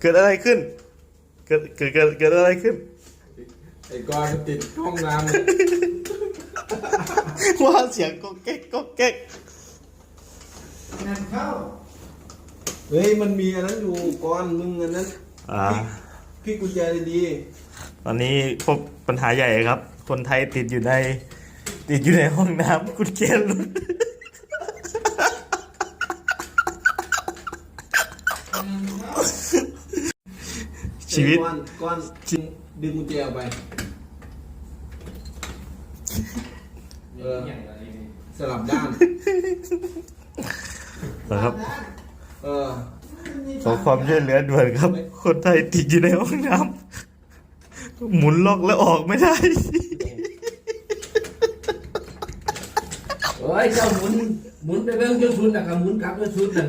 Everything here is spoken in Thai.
เกิดอะไรขึ้น เกิดเกิดเกิดเกิดอะไรขึ้น ไอ้กอนมันติดห้องน้ำว่าเสียงก็แก๊กก็แก๊กงานเข้าเฮ้ยมันมีอันนั้นอยู่กอนมึงอันนั้นอ่า พี่กุญแจดีตอนนี้พบปัญหาใหญ่ครับ คนไทยติดอยู่ใน ติดอยู่ในห้องน้ำกุญแจหลุด ชีวิตไอ้กอนกอนดึงกุญแจออกไป เออ สลับด้าน นะครับ เออ ขอความช่วยเหลือด่วนครับ คนไทยติดอยู่ในห้องน้ำหมุนล็อกแล้วออกไม่ได้ โอ้ยเจ้าหมุนหมุนไปเบิ่งจนสุดแล้วก็หมุนกลับจนสุดนั่น